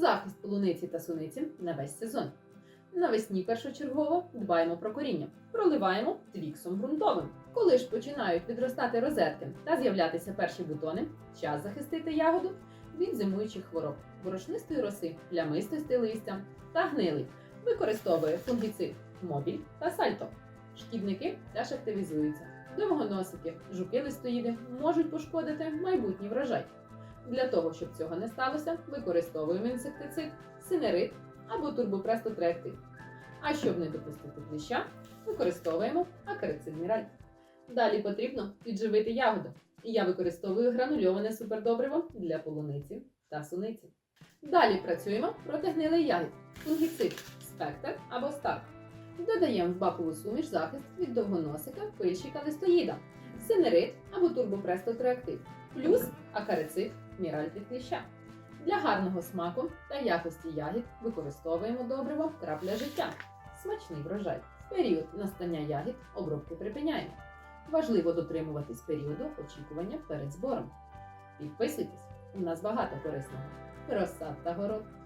Захист полуниці та суниці на весь сезон. Навесні першочергово дбаємо про коріння, проливаємо твіксом ґрунтовим. Коли ж починають відростати розетки та з'являтися перші бутони, час захистити ягоду від зимуючих хвороб, борошнистої роси, плямистості листя та гнилий. Використовує фунгіцид мобіль та сальто. Шкідники теж активізуються. Довгоносики, жуки листоїди можуть пошкодити майбутній врожай. Для того, щоб цього не сталося, використовуємо інсектицид, синерит або турбопрестотректив. А щоб не допустити кліща, використовуємо акарицид міраль. Далі потрібно підживити ягоду. І я використовую гранульоване супердобриво для полуниці та суниці. Далі працюємо проти гнилих ягід. Фунгіцид, спектр або старк. Додаємо в бакову суміш захист від довгоносика, пильщика листоїда, синерит або турбопрестотрактив, плюс акарицид, міраль від кліща. Для гарного смаку та якості ягід використовуємо добриво крапля життя. Смачний врожай. В період настання ягід обробки припиняємо. Важливо дотримуватись періоду очікування перед збором. Підписуйтесь, у нас багато корисного. Розсад та город.